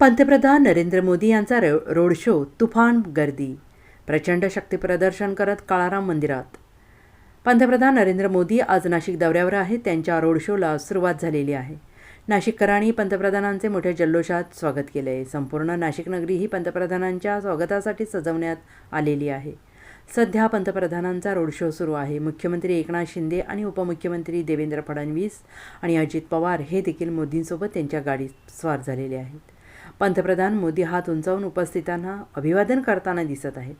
पंतप्रधान नरेंद्र मोदी यांचा row road show तुफान गर्दी. प्रचंड शक्तीप्रदर्शन करत काळाराम मंदिरात. पंतप्रधान नरेंद्र मोदी आज नाशिक दौऱ्यावर आहेत. त्यांच्या रोड शोला सुरुवात झालेली आहे. नाशिककरांनी पंतप्रधानांचे मोठ्या जल्लोषात स्वागत केले. आहे संपूर्ण नाशिक नगरी ही पंतप्रधानांच्या स्वागतासाठी सजवण्यात आलेली आहे. सध्या पंतप्रधानांचा रोड शो सुरू आहे. मुख्यमंत्री एकनाथ शिंदे आणि उपमुख्यमंत्री देवेंद्र फडणवीस आणि अजित पवार हे देखील मोदींसोबत त्यांच्या गाडीत स्वार झालेले आहेत. पंतप्रधान मोदी हात उंचावून उपस्थितांना अभिवादन करताना दिसत आहेत.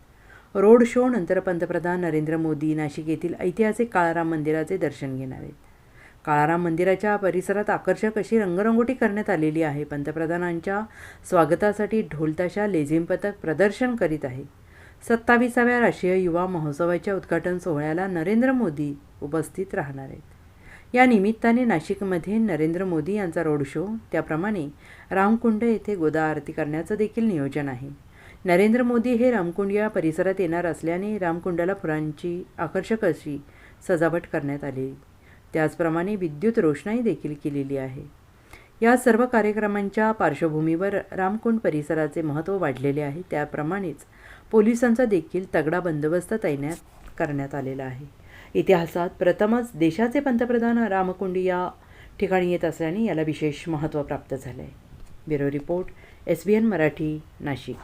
रोड शो नंतर पंतप्रधान नरेंद्र मोदी नाशिक येथील ऐतिहासिक काळाराम मंदिराचे दर्शन घेणार आहेत. काळाराम मंदिराच्या परिसरात आकर्षक अशी रंगरंगोटी करण्यात आलेली आहे. पंतप्रधानांच्या स्वागतासाठी ढोलताशा लेझिम पथक प्रदर्शन करीत आहे. सत्तावीसाव्या राष्ट्रीय युवा महोत्सवाच्या उद्घाटन सोहळ्याला नरेंद्र मोदी उपस्थित राहणार आहेत. या निमित्ताने नाशिकमध्ये नरेंद्र मोदी यांचा रोड शो त्याप्रमाणे रामकुंड येथे गोदा आरती करण्याचं देखील नियोजन आहे. नरेंद्र मोदी हे रामकुंड या परिसरात येणार असल्याने रामकुंडाला फुलांची आकर्षक अशी सजावट करण्यात आली. त्याचप्रमाणे विद्युत रोषणाई देखील केलेली आहे. या सर्व कार्यक्रमांच्या पार्श्वभूमीवर रामकुंड परिसराचे महत्त्व वाढलेले आहे. त्याप्रमाणेच पोलिसांचा देखील तगडा बंदोबस्त तैनात करण्यात आलेला आहे. इतिहासात प्रथमच देशाचे पंतप्रधान रामकुंडी या ठिकाणी येत असल्याने याला विशेष महत्त्व प्राप्त झालं आहे bureau report S B N Marathi Nashik.